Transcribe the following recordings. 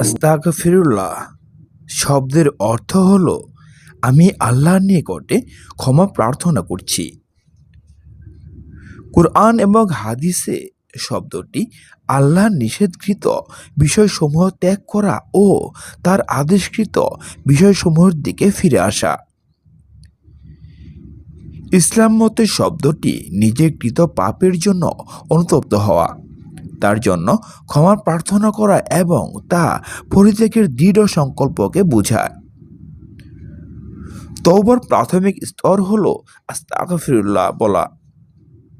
আস্তাগফিরুল্লাহ, শব্দের অর্থ হল, আমি আল্লাহর নিকটে ক্ষমা প্রার্থনা করছি। কোরআন এবং হাদিসে শব্দটি আল্লাহর নিষেধকৃত বিষয়সমূহ ত্যাগ করা ও তার আদেশকৃত বিষয়সমূহের দিকে ফিরে আসা। ইসলাম মতে শব্দটি নিজের কৃত পাপের জন্য অনুতপ্ত হওয়া। তার জন্য ক্ষমা প্রার্থনা করা এবং তা পরিত্যাগের দৃঢ় সংকল্পকে বোঝায়। তৌবার প্রাথমিক স্তর হল আস্তাগফিরুল্লাহ বলা।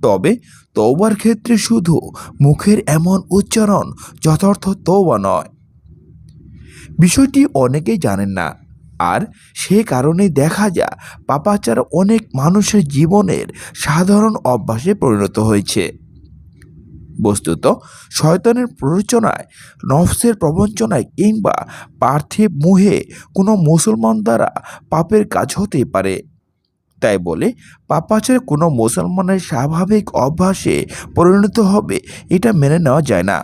তবে তৌবার ক্ষেত্রে শুধু মুখের এমন উচ্চারণ যথার্থ তৌবা নয়। বিষয়টি অনেকেই জানেন না। আর সে কারণে দেখা যায় পাপাচার অনেক মানুষের জীবনের সাধারণ অভ্যাসে পরিণত হয়েছে। বস্তুত শয়তানের প্ররোচনায়, নফসের প্রবঞ্চনায় কিংবা পার্থিব মুহে কোনো মুসলমান দ্বারা পাপের কাজ হতে পারে। তাই বলে, পাপাচার কোনো মুসলমানের স্বাভাবিক অভ্যাসে পরিণত হবে এটা মেনে নেওয়া যায় না।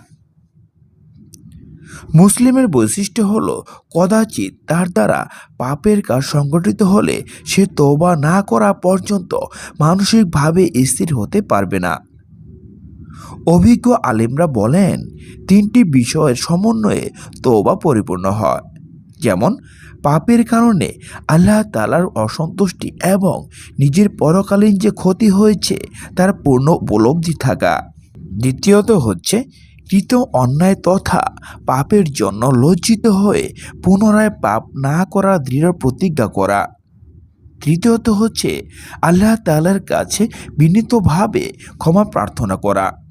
মুসলিমের বৈশিষ্ট্য হলো, কদাচিৎ তার দ্বারা পাপের কাজ সংগঠিত হলে সে তোবা না করা পর্যন্ত মানসিকভাবে স্থির হতে পারবে না। অভিজ্ঞ আলিমরা বলেন, তিনটি বিষয়ের সমন্বয়ে তোবা পরিপূর্ণ হয়। যেমন, পাপের কারণে আল্লাহ তালার অসন্তুষ্টি এবং নিজের পরকালীন যে ক্ষতি হয়েছে তার পূর্ণ উপলব্ধি থাকা। দ্বিতীয়ত হচ্ছে, কৃত অন্যায় তথা পাপের জন্য লজ্জিত হয়ে পুনরায় পাপ না করার দৃঢ় প্রতিজ্ঞা করা। তৃতীয়ত হচ্ছে, আল্লাহ তালার কাছে বিনীতভাবে ক্ষমা প্রার্থনা করা।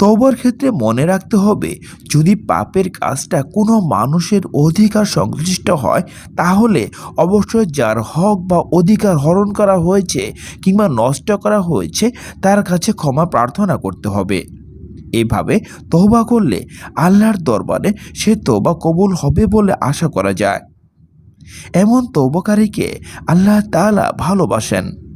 তবর ক্ষেত্রে মনে রাখতে হবে, যদি পাপের কাজটা কোনো মানুষের অধিকার সংশ্লিষ্ট হয়, তাহলে অবশ্যই যার হক বা অধিকার হরণ করা হয়েছে কিংবা নষ্ট করা হয়েছে, তার কাছে ক্ষমা প্রার্থনা করতে হবে। এভাবে তহবা করলে আল্লাহর দরবারে সে তৌবা কবুল হবে বলে আশা করা যায়। এমন তৌবকারীকে আল্লাহ তাআলা ভালোবাসেন।